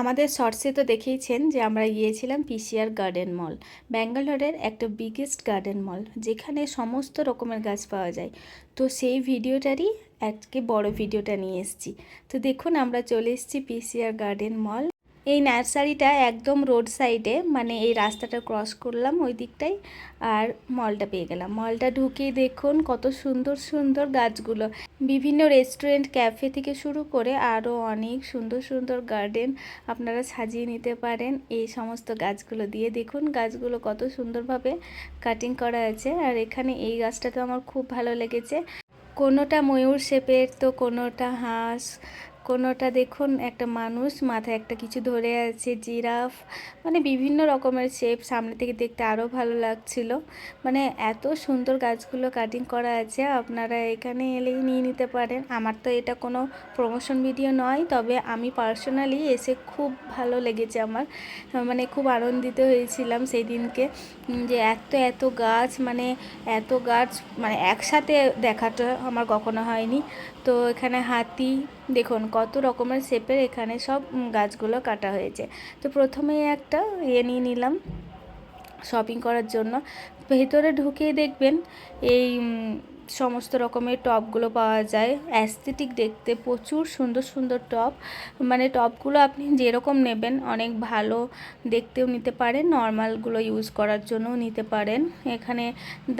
আমাদের শর্টসে তো দেখেইছেন যে আমরা গিয়েছিলাম পিসিআর গার্ডেন মল ব্যাঙ্গালোরের একটা বিগেস্ট গার্ডেন মল যেখানে সমস্ত রকমের গাছ পাওয়া যায়। তো সেই ভিডিওটারই আজকে বড় ভিডিওটা নিয়ে এসেছি। তো দেখুন, আমরা চলে এসেছি পিসিআর গার্ডেন মল এই নার্সারিটা একদম রোড সাইডে মানে এই রাস্তাটা ক্রস করলাম ওই দিকটাই আর মলটা পেয়ে গেলাম। মলটা ঢুকেই দেখুন কত সুন্দর সুন্দর গাছগুলো। বিভিন্ন রেস্টুরেন্ট, ক্যাফে থেকে শুরু করে আরও অনেক সুন্দর সুন্দর গার্ডেন আপনারা সাজিয়ে নিতে পারেন। এই সমস্ত গাছগুলো দিয়ে দেখুন গাছগুলো কত সুন্দরভাবে কাটিং করা আছে। আর এখানে এই গাছটা তো আমার খুব ভালো লেগেছে। কোনোটা ময়ূর শেপের তো কোনোটা হাঁস কোনোটা দেখুন, একটা মানুষ, মাথায় একটা কিছু ধরে আছে, জিরাফ মানে বিভিন্ন রকমের শেপ সামনে থেকে দেখতে আরও ভালো লাগছিল। মানে এত সুন্দর গাছগুলো কাটিং করা আছে, আপনারা এখানে এলেই নিয়ে নিতে পারেন। আমার তো এটা কোনো প্রমোশন ভিডিও নয়, তবে আমি পার্সোনালি এসে খুব ভালো লেগেছে আমার। মানে খুব আনন্দিত হয়েছিলাম সেই দিনকে যে এত এত গাছ মানে এত গাছ মানে একসাথে দেখাটা আমার কখনো হয়নি। তো এখানে হাতি দেখুন, কত রকমের শেপের এখানে সব গাছগুলো কাটা হয়েছে। তো প্রথমেই একটা ইয়ে নিয়ে নিলাম শপিং করার জন্য। ভেতরে ঢুকিয়ে দেখবেন, এই সমস্ত রকমের টপগুলো পাওয়া যায়। অ্যাস্থেটিক দেখতে প্রচুর সুন্দর সুন্দর টপ। মানে টপগুলো আপনি যেরকম নেবেন, অনেক ভালো দেখতেও নিতে পারেন, নর্মালগুলো ইউজ করার জন্যও নিতে পারেন। এখানে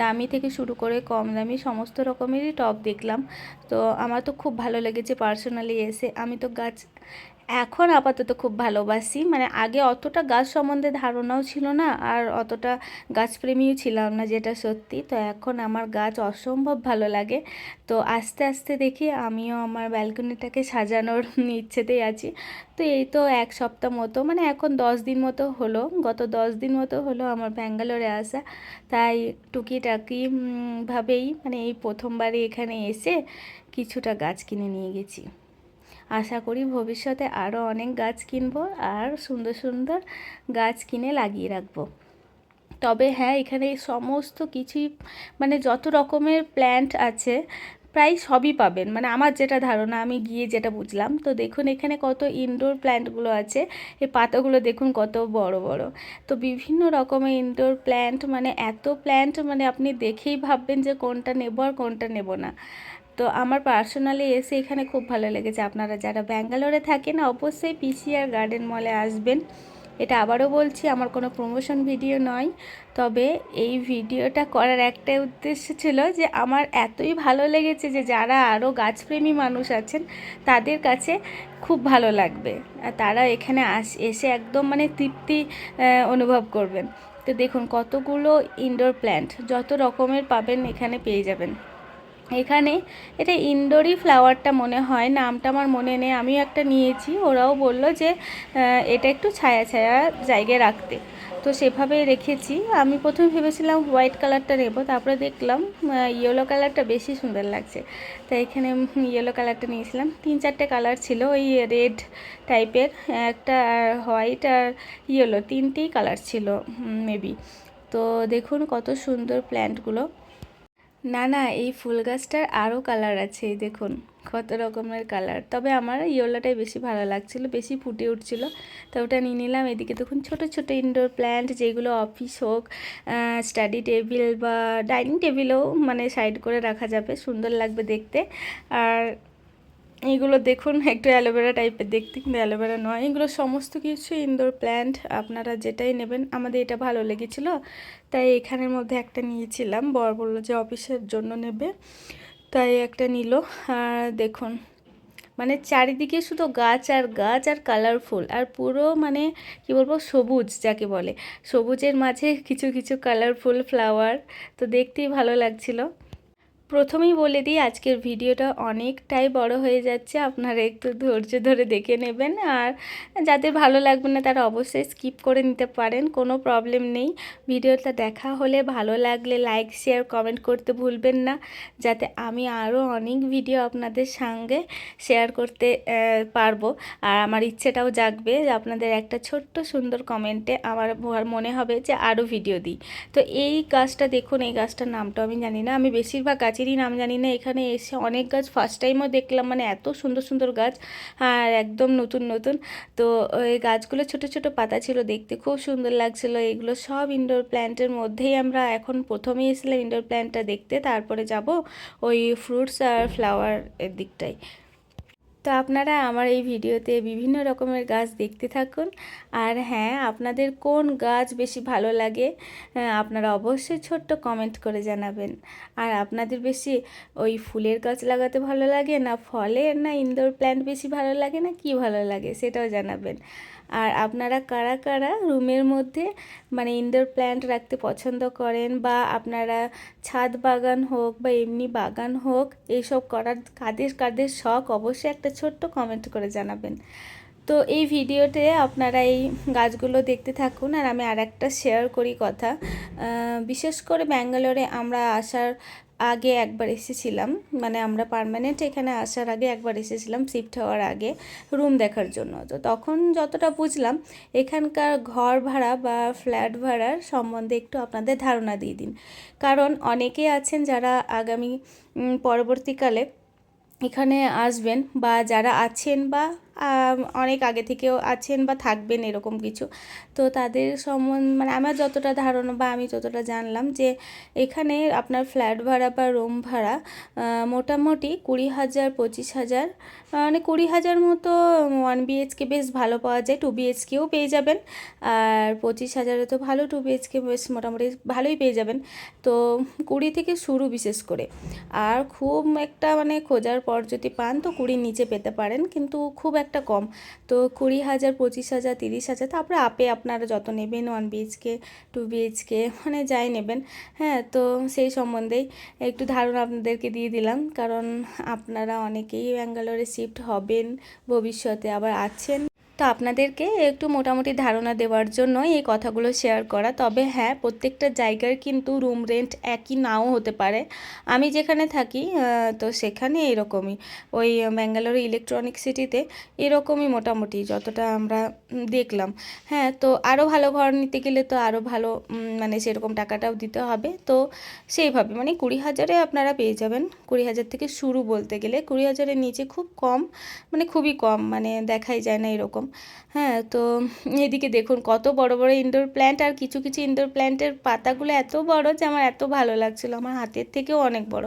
দামি থেকে শুরু করে কম দামি সমস্ত রকমেরই টপ দেখলাম। তো আমার তো খুব ভালো লেগেছে পার্সোনালি এসে। আমি তো গাছ এখন আপাতত খুব ভালোবাসি। মানে আগে অতটা গাছ সম্বন্ধে ধারণাও ছিল না, আর অতটা গাছপ্রেমীও ছিলাম না যেটা সত্যি। তো এখন আমার গাছ অসম্ভব ভালো লাগে। তো আস্তে আস্তে দেখি আমিও আমার ব্যালকনিটাকে সাজানোর ইচ্ছেতেই আছি। তো এই তো এক সপ্তাহ মতো মানে এখন দশ দিন মতো হলো, গত দশ দিন মতো হলো আমার ব্যাঙ্গালোরে আসা। তাই টুকিটাকি ভাবেই মানে এই প্রথমবারে এখানে এসে কিছুটা গাছ কিনে নিয়ে গেছি। আশা করি ভবিষ্যতে আরও অনেক গাছ কিনবো আর সুন্দর সুন্দর গাছ কিনে লাগিয়ে রাখব। তবে হ্যাঁ এখানে সমস্ত কিছুই মানে যত রকমের প্ল্যান্ট আছে, প্রায় সবই পাবেন। মানে আমার যেটা ধারণা, আমি গিয়ে যেটা বুঝলাম, তো দেখুন এখানে কত ইনডোর প্ল্যান্টগুলো আছে, এই পাতাগুলো দেখুন কত বড় বড়। তো বিভিন্ন রকমের ইনডোর প্ল্যান্ট মানে এত প্ল্যান্ট মানে আপনি দেখেই ভাববেন যে কোনটা নেব আর কোনটা নেব না। তো আমার পার্সোনালি এসে এখানে খুব ভালো লেগেছে। আপনারা যারা ব্যাঙ্গালোরে থাকেন, অবশ্যই পিসিআর গার্ডেন মলে আসবেন। এটা আবারও বলছি, আমার কোনো প্রমোশন ভিডিও নয়। তবে এই ভিডিওটা করার একটাই উদ্দেশ্য ছিল যে, আমার এতই ভালো লেগেছে যে, যারা আরও গাছপ্রেমী মানুষ আছেন, তাদের কাছে খুব ভালো লাগবে। আর তারা এখানে আস, এসে একদম মানে তৃপ্তি অনুভব করবেন। তো দেখুন, কতগুলো ইনডোর প্ল্যান্ট যত রকমের পাবেন, এখানে পেয়ে যাবেন। এখানে এটা ইনডোরই ফ্লাওয়ারটা মনে হয়, নামটা আমার মনে নেই, আমিও একটা নিয়েছি, ওরাও বলল যে এটা একটু ছায়া ছায়া জায়গায় রাখতে। তো সেভাবে রেখেছি, আমি প্রথমে ভেবেছিলাম হোয়াইট কালারটা নেব, তারপরে দেখলাম ইয়েলো কালারটা বেশি সুন্দর লাগছে। তাই এখানে ইয়েলো কালারটা নিয়েছিলাম, তিন চারটে কালার ছিল, ওই রেড টাইপের, একটা হোয়াইট আর ইয়েলো, তিনটেই কালার ছিল মেবি তো দেখুন কত সুন্দর প্ল্যান্টগুলো। না না, এই ফুল গাছটার আরও কালার আছে দেখুন, কত রকমের কালার। তবে আমার ইয়োলাটাই বেশি ভালো লাগছিল, বেশি ফুটে উঠছিল। তো ওটা নিয়ে নিলাম, এদিকে দেখুন, ছোট ছোট ইনডোর প্ল্যান্ট যেগুলো অফিস হোক স্টাডি টেবিল বা ডাইনিং টেবিলেও মানে সাইড করে রাখা যাবে, সুন্দর লাগবে দেখতে। আর এইগুলো দেখুন, একটু অ্যালোভেরা টাইপের, দেখতে কিন্তু অ্যালোভেরা নয়। এগুলো সমস্ত কিছু ইনডোর প্ল্যান্ট আপনারা যেটাই নেবেন, আমাদের এটা ভালো লেগেছিল। তাই এখানের মধ্যে একটা নিয়েছিলাম, বর বলল যে অফিসের জন্য নেবে। তাই একটা নিল। আর দেখুন মানে চারিদিকে শুধু গাছ আর গাছ আর কালারফুল আর পুরো মানে কি বলব, সবুজ যাকে বলে। সবুজের মাঝে কিছু কিছু কালারফুল ফ্লাওয়ার তো দেখতেই ভালো লাগছিল। প্রথমেই বলে দিই, আজকের ভিডিওটা অনেকটাই বড় হয়ে যাচ্ছে। আপনারা একটু ধৈর্য ধরে দেখে নেবেন। আর যাদের ভালো লাগবে না, তারা অবশ্যই স্কিপ করে নিতে পারেন, কোনো প্রবলেম নেই। ভিডিওটা দেখা হলে ভালো লাগলে লাইক, শেয়ার, কমেন্ট করতে ভুলবেন না, যাতে আমি আরও অনেক ভিডিও আপনাদের সঙ্গে শেয়ার করতে পারব। আর আমার ইচ্ছেটাও জাগবে যে আপনাদের একটা ছোট্ট সুন্দর কমেন্টে আমার মনে হবে যে আরও ভিডিও দিই। তো এই গাছটা দেখুন, এই গাছটার নামটা আমি জানি না। আমি বেশিরভাগ গাছই গাছেরই নাম জানি না, এখানে এসে অনেক গাছ ফার্স্ট টাইমও দেখলাম মানে এত সুন্দর সুন্দর গাছ, আর একদম নতুন নতুন। তো ওই গাছগুলো ছোট ছোট পাতা ছিল দেখতে, খুব সুন্দর লাগছিল। এগুলো সব ইনডোর প্ল্যান্টের মধ্যেই আমরা এখন প্রথমেই এসেছিলাম ইনডোর প্ল্যান্টটা দেখতে, তারপরে যাব ওই ফ্রুটস আর ফ্লাওয়ার এর দিকটায়। তো আপনারা আমার এই ভিডিওতে বিভিন্ন রকমের গাছ দেখতে থাকুন। আর হ্যাঁ আপনাদের কোন গাছ বেশি ভালো লাগে আপনারা অবশ্যই ছোট্ট কমেন্ট করে জানাবেন। আর আপনাদের বেশি ওই ফুলের গাছ লাগাতে ভালো লাগে না ফলের, না ইনডোর প্ল্যান্ট বেশি ভালো লাগে, না কি ভালো লাগে সেটাও জানাবেন। আর আপনারা কারা কারা রুমের মধ্যে মানে ইনডোর প্ল্যান্ট রাখতে পছন্দ করেন বা আপনারা ছাদ বাগান হোক বা এমনি বাগান হোক, এইসব করার কাদের কাদের শখ, অবশ্যই একটা ছোট্ট কমেন্ট করে জানাবেন। তো এই ভিডিওতে আপনারা এই গাছগুলো দেখতে থাকুন আর আমি আর একটা শেয়ার করি কথা। বিশেষ করে ব্যাঙ্গালোরে আমরা আসার আগে একবার এসেছিলাম মানে আমরা পার্মানেন্ট এখানে আসার আগে একবার এসেছিলাম শিফট হওয়ার আগে রুম দেখার জন্য। তো তখন যতটা বুঝলাম, এখানকার ঘর ভাড়া বা ফ্ল্যাট ভাড়ার সম্বন্ধে একটু আপনাদের ধারণা দিয়ে দিন। কারণ অনেকেই আছেন যারা আগামী পরবর্তীকালে এখানে আসবেন বা যারা আছেন বা অনেক আগে থেকেও আছেন বা থাকবেন এরকম কিছু। তো তাদের সম্বন্ধে মানে আমার যতটা ধারণা বা আমি যতটা জানলাম যে এখানে আপনার ফ্ল্যাট ভাড়া বা রুম ভাড়া মোটামুটি কুড়ি হাজার, পঁচিশ হাজার মানে কুড়ি হাজার মতো ওয়ান বিএইচকে বেশ ভালো পাওয়া যায় টু বিএইচকেও পেয়ে যাবেন। আর পঁচিশ হাজারে তো ভালো টু বিএইচকে বেশ মোটামুটি ভালোই পেয়ে যাবেন। তো কুড়ি থেকে শুরু বিশেষ করে। আর খুব একটা মানে খোঁজার পর যদি পান তো কুড়ির নিচে পেতে পারেন। কিন্তু খুব একটা কম। তো কুড়ি হাজার, পঁচিশ হাজার, তিরিশ হাজার, তারপরে আপে আপনারা যত নেবেন ওয়ান বিএইচকে টু বিএইচকে মানে যাই নেবেন হ্যাঁ তো সেই সম্বন্ধেই একটু ধারণা আপনাদেরকে দিয়ে দিলাম। কারণ আপনারা অনেকেই ব্যাঙ্গালোরে শিফট হবেন, ভবিষ্যতে আবার আছেন। তো আপনাদেরকে একটু মোটামুটি ধারণা দেওয়ার জন্য এই কথাগুলো শেয়ার করা। তবে হ্যাঁ প্রত্যেকটা জায়গার কিন্তু রুম রেন্ট একই নাও হতে পারে। আমি যেখানে থাকি তো সেখানে এরকমই। ওই ব্যাঙ্গালোর ইলেকট্রনিক সিটিতে এরকমই মোটামুটি যতটা আমরা দেখলাম। হ্যাঁ তো আরও ভালো ঘর নিতে গেলে তো আরও ভালো মানে সেরকম টাকাটাও দিতে হবে। তো সেইভাবে মানে কুড়ি হাজারে আপনারা পেয়ে যাবেন। কুড়ি হাজার থেকে শুরু বলতে গেলে, কুড়ি হাজারের নিচে খুব কম মানে খুবই কম মানে দেখাই যায় না এরকম। হ্যাঁ তো এদিকে দেখুন কত বড় বড় ইনডোর প্ল্যান্ট আর কিছু কিছু ইনডোর প্ল্যান্টের পাতাগুলো এত বড় যে আমার এত ভালো লাগছিল। আমার হাতের থেকেও অনেক বড়।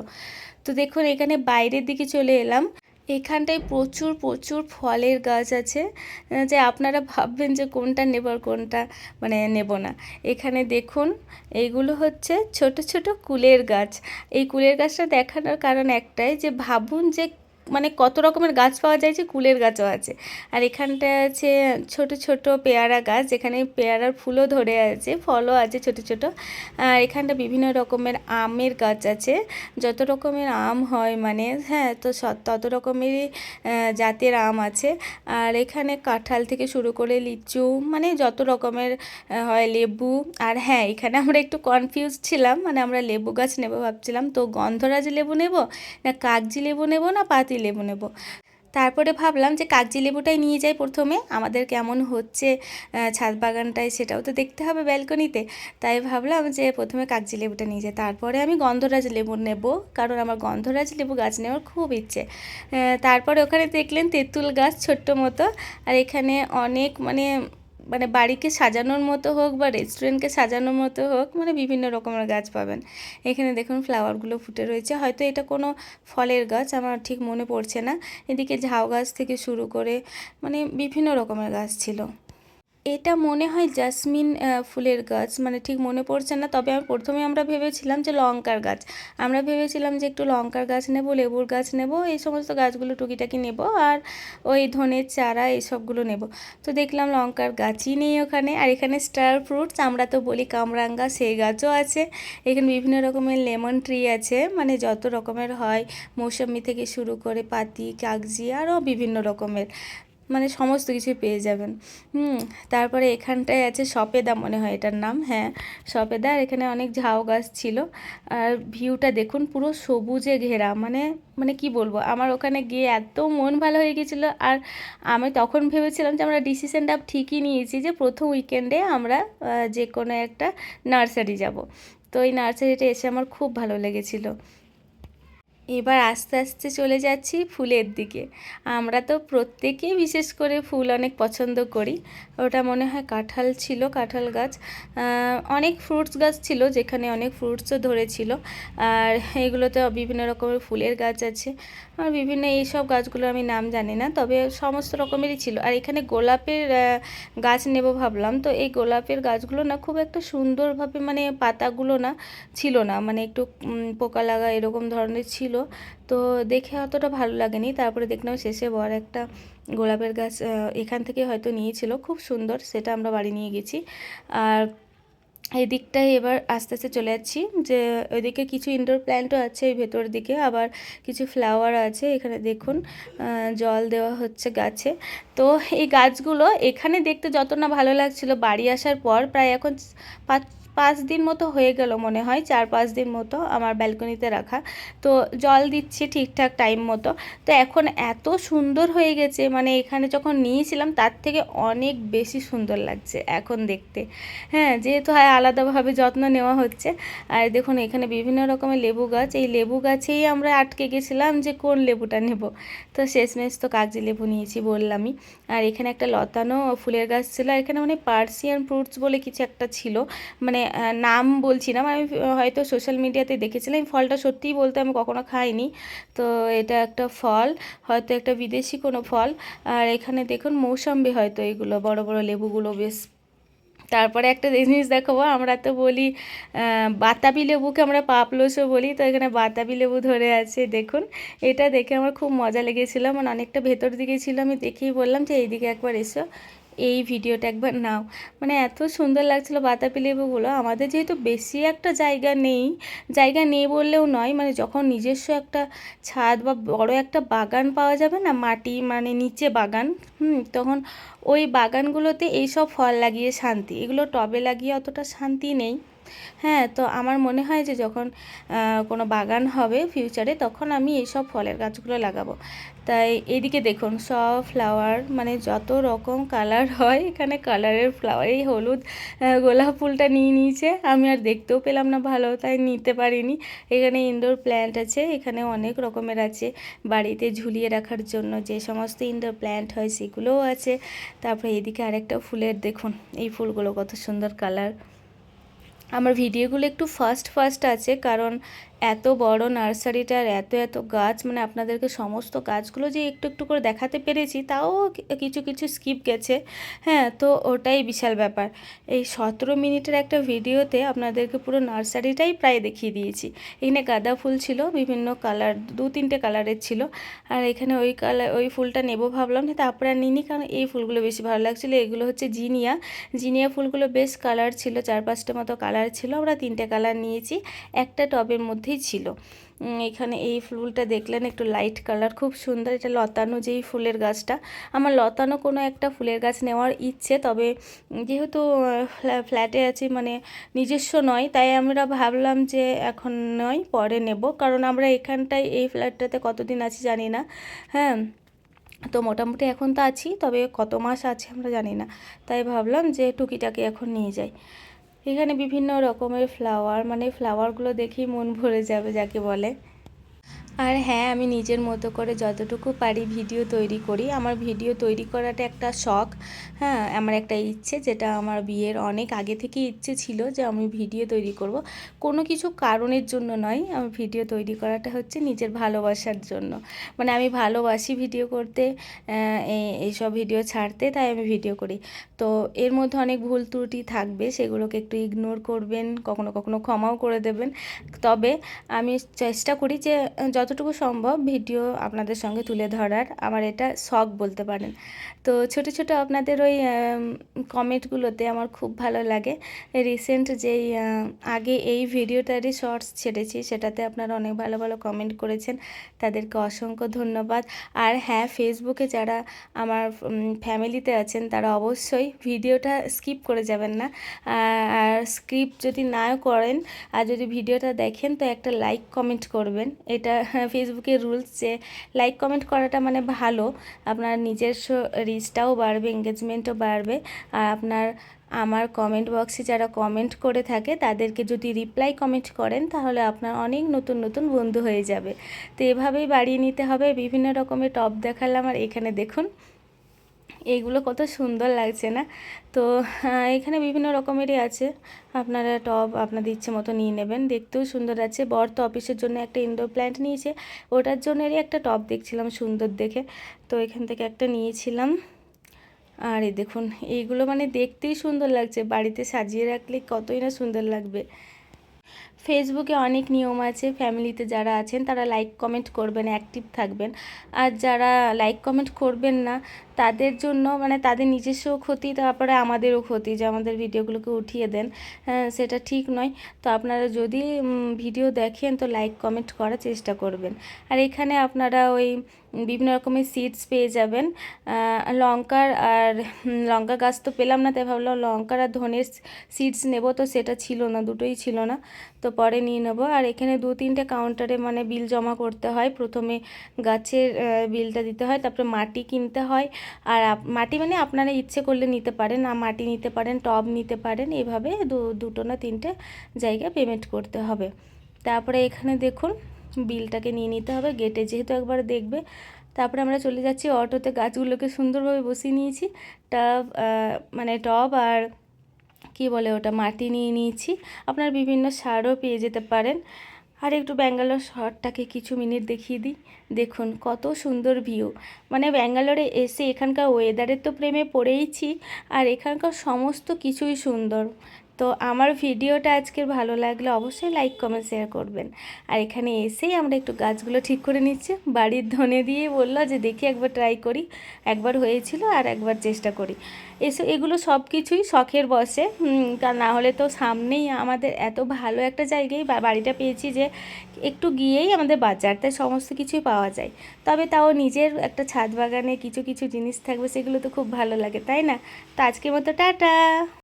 তো দেখুন এখানে বাইরের দিকে চলে এলাম। এখানটায় প্রচুর প্রচুর ফলের গাছ আছে যে আপনারা ভাববেন যে কোনটা নেব আর কোনটা মানে নেব না। এখানে দেখুন এইগুলো হচ্ছে ছোট ছোট কুলের গাছ। এই কুলের গাছটা দেখানোর কারণ একটাই যে ভাবুন যে মানে কত রকমের গাছ পাওয়া যায় যে কুলের গাছও আছে। আর এখানটায় আছে ছোট ছোট পেয়ারা গাছ, যেখানে পেয়ারার ফুলও ধরে আছে, ফলও আছে ছোট ছোট। আর এখানটা বিভিন্ন রকমের আমের গাছ আছে। যত রকমের আম হয় মানে হ্যাঁ তো তত রকমেরই জাতের আম আছে। আর এখানে কাঁঠাল থেকে শুরু করে লিচু মানে যত রকমের হয় লেবু। আর হ্যাঁ এখানে আমরা একটু কনফিউজ ছিলাম মানে আমরা লেবু গাছ নেব ভাবছিলাম। তো গন্ধরাজ লেবু নেব, না কাগজি লেবু নেব, না পাতি লেবু নেব। তারপরে ভাবলাম যে কাগজি লেবুটাই নিয়ে যাই প্রথমে। আমাদের কেমন হচ্ছে ছাদ বাগানটায় সেটাও তো দেখতে হবে ব্যালকনিতে। তাই ভাবলাম যে প্রথমে কাগজি লেবুটা নিয়ে যাই। তারপরে আমি গন্ধরাজ লেবু নেব, কারণ আমার গন্ধরাজ লেবু গাছ নেওয়ার খুব ইচ্ছে। তারপরে ওখানে দেখলেন তেঁতুল গাছ ছোট্ট মতো। আর এখানে অনেক মানে মানে বাড়িকে সাজানোর মতো হোক বা রেস্টুরেন্টকে সাজানোর মতো হোক মানে বিভিন্ন রকমের গাছ পাবেন। এখানে দেখুন ফ্লাওয়ারগুলো ফুটে রয়েছে। হয়তো এটা কোনো ফলের গাছ, আমার ঠিক মনে পড়ছে না। এদিকে ঝাউ গাছ থেকে শুরু করে মানে বিভিন্ন রকমের গাছ ছিল। এটা মনে হয় জাসমিন ফুলের গাছ। মানে ঠিক মনে পড়ছে না, তবে আমি প্রথমে আমরা ভেবেছিলাম যে লঙ্কার গাছ। আমরা ভেবেছিলাম যে একটু লঙ্কার গাছ নেব, লেবুর গাছ নেব, এই সমস্ত গাছগুলো টুকিটাকি নেব আর ওই ধনের চারা এইসবগুলো নেব। তো দেখলাম লঙ্কার গাছই নেই ওখানে। আর এখানে স্টার ফ্রুটস, আমরা তো বলি কামরাঙ্গা, সেই গাছও আছে। এখানে বিভিন্ন রকমের লেমন ট্রি আছে। মানে যত রকমের হয় মৌসুমি থেকে শুরু করে পাতি, কাগজি, আরও বিভিন্ন রকমের। মানে সমস্ত কিছু পেয়ে যাবেন। হুম, তারপরে এখানটায় আছে সপেদা মনে হয় এটার নাম হ্যাঁ সপেদা। আর এখানে অনেক ঝাউ গাছ ছিল। আর ভিউটা দেখুন, পুরো সবুজে ঘেরা। মানে মানে কি বলব, আমার ওখানে গিয়ে এত মন ভালো হয়ে গেছিল। আর আমি তখন ভেবেছিলাম যে আমরা ডিসিশনটা ঠিকই নিয়েছি যে প্রথম উইকেন্ডে আমরা যে কোনো একটা নার্সারি যাব। তো এই নার্সারিটা এসে আমার খুব ভালো লেগেছিলো। এবার আস্তে আস্তে চলে যাচ্ছি ফুলের দিকে। আমরা তো প্রত্যেকেই বিশেষ করে ফুল অনেক পছন্দ করি। ওটা মনে হয় কাঁঠাল ছিল, কাঁঠাল গাছ। অনেক ফ্রুটস গাছ ছিল যেখানে অনেক ফ্রুটসও ধরেছিল। আর এগুলোতে বিভিন্ন রকমের ফুলের গাছ আছে। আর বিভিন্ন এইসব গাছগুলো আমি নাম জানি না, তবে সমস্ত রকমেরই ছিল। আর এখানে গোলাপের গাছ নেব ভাবলাম। তো এই গোলাপের গাছগুলো না খুব একটা সুন্দরভাবে মানে পাতাগুলো না ছিল না। মানে একটু পোকা লাগা এরকম ধরনের ছিল তো দেখে অতটা ভালো লাগেনি। তারপরে দেখলাম শেষে বড় একটা গোলাপের গাছ এখান থেকে হয়তো নিয়েছিল। খুব সুন্দর, সেটা আমরা বাড়ি নিয়ে গেছি। আর এই দিকটায় এবার আস্তে আস্তে চলে যাচ্ছি যে, ওইদিকে কিছু ইনডোর প্ল্যান্টও আছে এই ভেতর দিকে, আবার কিছু ফ্লাওয়ার আছে। এখানে দেখুন জল দেওয়া হচ্ছে গাছে। তো এই গাছগুলো এখানে দেখতে যত না ভালো লাগছিল, বাড়ি আসার পর প্রায় এখন পাঁচ পাঁচ দিন মতো হয়ে গেল মনে হয়, চার পাঁচ দিন মতো আমার ব্যালকনিতে রাখা। তো জল দিচ্ছি ঠিকঠাক টাইম মতো। তো এখন এত সুন্দর হয়ে গেছে মানে এখানে যখন নিয়েছিলাম তার থেকে অনেক বেশি সুন্দর লাগছে এখন দেখতে। হ্যাঁ যেহেতু হয় আলাদাভাবে যত্ন নেওয়া হচ্ছে। আর দেখুন এখানে বিভিন্ন রকমের লেবু গাছ, এই লেবু গাছেই আমরা আটকে গেছিলাম যে কোন লেবুটা নেব। তো শেষমেশ তো কাগজি লেবু নিয়েছি বললামই। আর এখানে একটা লতানো ফুলের গাছ ছিল এখানে মানে পার্সিয়ান ফ্রুটস বলে কিছু একটা ছিল। মানে নাম বলছি না আমি হয়তো সোশ্যাল মিডিয়াতে দেখেছিলাম, এই ফলটা সত্যিই বলতে আমি কখনো খাইনি। তো এটা একটা ফল, হয়তো একটা বিদেশি কোনো ফল। আর এখানে দেখুন মৌসম্বি হয়তো এগুলো, বড় বড় লেবুগুলো বেশ। তারপরে একটা জিনিস দেখাবো, আমরা তো বলি বাতাবি লেবুকে আমরা পাপলোসও বলি, তো এখানে বাতাবি লেবু ধরে আছে, দেখুন। এটা দেখে আমার খুব মজা লেগেছিল মানে অনেকটা ভেতর দিকে ছিল, আমি দেখেই বললাম যে এইদিকে একবার এসো। এই ভিডিওটা একবার নাও। মানে এত সুন্দর লাগছিল বাতাবি লেবুগুলো। আমাদের যেহেতু বেশি একটা জায়গা নেই জায়গা নেই বললেও নয় মানে যখন নিজস্ব একটা ছাদ বা বড় একটা বাগান পাওয়া যাবে না, মাটি মানে নিচে বাগান, হুম, তখন ওই বাগানগুলোতে এইসব ফল লাগিয়ে শান্তি। এগুলো টবে লাগিয়ে অতটা শান্তি নেই। হ্যাঁ তো আমার মনে হয় যে যখন কোনো বাগান হবে ফিউচারে তখন আমি এইসব ফলের গাছগুলো লাগাবো। তাই এদিকে দেখুন, সব ফ্লাওয়ার মানে যত রকম কালার হয়, এখানে কালারের ফ্লাওয়ার এই হলুদ গোলাপ ফুলটা নিয়ে নিয়েছে। আমি আর দেখতেও পেলাম না ভালো, তাই নিতে পারিনি। এখানে ইনডোর প্ল্যান্ট আছে, এখানে অনেক রকমের আছে। বাড়িতে ঝুলিয়ে রাখার জন্য যে সমস্ত ইনডোর প্ল্যান্ট হয়, সেগুলোও আছে। তারপরে এদিকে আরেকটা ফুলের, দেখুন, এই ফুলগুলো কত সুন্দর কালার আমার ভিডিওগুলো একটু ফাস্ট ফাস্ট আছে কারণ এত বড় নার্সারিটার এত এত গাছ মানে আপনাদেরকে সমস্ত গাছগুলো যে একটু একটু করে দেখাতে পেরেছি, তাও কিছু কিছু স্কিপ গেছে। হ্যাঁ তো ওটাই বিশাল ব্যাপার। এই সতেরো মিনিটের একটা ভিডিওতে আপনাদেরকে পুরো নার্সারিটাই প্রায় দেখিয়ে দিয়েছি। এখানে গাঁদা ফুল ছিল, বিভিন্ন কালার, দু তিনটে কালারের ছিল। আর এখানে ওই কালার, ওই ফুলটা নেব ভাবলাম না তারপরে আর নিইনি কারণ এই ফুলগুলো বেশি ভালো লাগছিল। এগুলো হচ্ছে জিনিয়া। জিনিয়া ফুলগুলো বেশ কালার ছিল, চার পাঁচটা মতো কালার ছিল। আমরা তিনটে কালার নিয়েছি। একটা টবের মধ্যেই ছিল। এখানে এই ফুলটা দেখলেন একটু লাইট কালার খুব সুন্দর এটা লতানো যেই ফুলের গাছটা। আমার লতানো কোনো একটা ফুলের গাছ নেওয়ার ইচ্ছে, তবে যেহেতু ফ্ল্যাটে আছি মানে নিজস্ব নয়, তাই আমরা ভাবলাম যে এখন নয়, পরে নেব। কারণ আমরা এখানটায় এই ফ্ল্যাটটাতে কতদিন আছি জানি না। হ্যাঁ তো মোটামুটি এখন তো আছি, তবে কত মাস আছে আমরা জানি না। তাই ভাবলাম যে টুকিটাকি এখন নিয়ে যাই। এখানে বিভিন্ন রকমের ফ্লাওয়ার মানে ফ্লাওয়ারগুলো দেখেই মন ভরে যাবে যাকে বলে। আর হ্যাঁ আমি নিজের মতো করে যতটুকু পারি ভিডিও তৈরি করি। আমার ভিডিও তৈরি করাটা একটা শখ। হ্যাঁ আমার একটা ইচ্ছে যেটা আমার বিয়ের অনেক আগে থেকে ইচ্ছে ছিল যে আমি ভিডিও তৈরি করব। কোনো কিছু কারণের জন্য নয় আমার ভিডিও তৈরি করাটা হচ্ছে নিজের ভালোবাসার জন্য। মানে আমি ভালোবাসি ভিডিও করতে এই- এইসব ভিডিও ছাড়তে, তাই আমি ভিডিও করি। তো এর মধ্যে অনেক ভুল ত্রুটি থাকবে, সেগুলোকে একটু ইগনোর করবেন, কখনো কখনো ক্ষমাও করে দেবেন। তবে আমি চেষ্টা করি যে যতটুকু সম্ভব ভিডিও আপনাদের সঙ্গে তুলে ধরার। আমার এটা শখ বলতে পারেন। তো ছোট ছোট আপনাদের ওই কমেন্টগুলোতে আমার খুব ভালো লাগে। রিসেন্ট যেই আগে এই ভিডিওটারই শর্টস ছেড়েছি, সেটাতে আপনারা অনেক ভালো ভালো কমেন্ট করেছেন। তাদেরকে অসংখ্য ধন্যবাদ। আর হ্যাঁ ফেসবুকে যারা আমার ফ্যামিলিতে আছেন, তারা অবশ্যই ভিডিওটা স্কিপ করে যাবেন না। আর- স্কিপ যদি নাও করেন, আর যদি ভিডিওটা দেখেন, তো একটা লাইক কমেন্ট করবেন। এটা ফেসবুকের রুলস যে লাইক কমেন্ট করাটা মানে ভালো। আপনার নিজস্ব রিচটাও বাড়বে এঙ্গেজমেন্টও বাড়বে। আর আপনার, আমার কমেন্ট বক্সে যারা কমেন্ট করে থাকে, তাদেরকে যদি রিপ্লাই কমেন্ট করেন, তাহলে আপনার অনেক নতুন নতুন বন্ধু হয়ে যাবে। তো এভাবেই বাড়িয়ে নিতে হবে। বিভিন্ন রকমের টপ দেখালাম, আর এখানে দেখুন। এইগুলো কত সুন্দর লাগছে না? তো এখানে বিভিন্ন রকমেরই আছে। আপনারা টব আপনাদের ইচ্ছে মতো নিয়ে নেবেন। দেখতেও সুন্দর আছে। বর তো অফিসের জন্য একটা ইনডোর প্ল্যান্ট নিয়েছে। ওটার জন্যেরই একটা টব দেখছিলাম সুন্দর দেখে। তো এখান থেকে একটা নিয়েছিলাম। আর এই দেখুন, এইগুলো মানে দেখতেই সুন্দর লাগছে। বাড়িতে সাজিয়ে রাখলে কতই না সুন্দর লাগবে। ফেসবুকে অনেক নিয়ম আছে ফ্যামিলিতে যারা আছেন তারা লাইক কমেন্ট করবেন অ্যাক্টিভ থাকবেন। আর যারা লাইক কমেন্ট করবেন না তাদের জন্য মানে তাদের নিজস্ব ক্ষতি তারপরে আমাদেরও ক্ষতি যে আমাদের ভিডিওগুলোকে উঠিয়ে দেন। হ্যাঁ, সেটা ঠিক নয়। তো আপনারা যদি ভিডিও দেখেন তো লাইক কমেন্ট করার চেষ্টা করবেন। আর এখানে আপনারা ওই বিভিন্ন রকমের সিডস পেয়ে যাবেন। লঙ্কার আর লঙ্কা গাছ তো পেলাম না, তাই ভাবলাম লঙ্কার আর ধনের সিডস নেব, তো সেটা ছিল না, দুটোই ছিল না। তো পরে নিয়ে নেব। আর এখানে দু তিনটে কাউন্টারে মানে বিল জমা করতে হয়। প্রথমে গাছের বিলটা দিতে হয়, তারপরে মাটি কিনতে হয়। আর মাটি মানে আপনারা ইচ্ছে করলে নিতে পারেন না মাটি নিতে পারেন, টব নিতে পারেন, এভাবে দুটো না তিনটে জায়গায় পেমেন্ট করতে হবে। তারপরে এখানে দেখুন বিলটাকে নিয়ে নিতে হবে, গেটে যেহেতু একবার দেখবে। তারপরে আমরা চলে যাচ্ছি অটোতে, গাছগুলোকে সুন্দরভাবে বসিয়ে নিয়েছি। টব মানে টব আর কি বলে ওটা, মাটি নিয়ে নিয়েছি। আপনার বিভিন্ন সারও পেয়ে যেতে পারেন। আর একটু ব্যাঙ্গালোর শহরটাকে কিছু মিনিট দেখিয়ে দিই। দেখুন, কত সুন্দর ভিউ। মানে ব্যাঙ্গালোরে এসে এখানকার ওয়েদারের তো প্রেমে পড়েইছি, আর এখানকার সমস্ত কিছুই সুন্দর। তো আমার ভিডিওটা আজকের ভালো লাগলে অবশ্যই লাইক কমেন্ট শেয়ার করবেন। আর এখানে এসেই আমরা একটু গাছগুলো ঠিক করে নিচ্ছি। বাড়ির ধনে দিয়ে বলল যে দেখি একবার ট্রাই করি। একবার হয়েছিল আর একবার চেষ্টা করি। এসে, এগুলো সব কিছুই শখের বসে। তা না হলে তো সামনেই আমাদের এত ভালো একটা জায়গায় বাড়িটা পেয়েছি যে একটু গিয়েই আমাদের বাজার, তাই সমস্ত কিছুই পাওয়া যায়। তবে তাও নিজের একটা ছাদ বাগানে কিছু কিছু জিনিস থাকবে, সেগুলো তো খুব ভালো লাগে, তাই না? তো আজকের মতো, টাটা!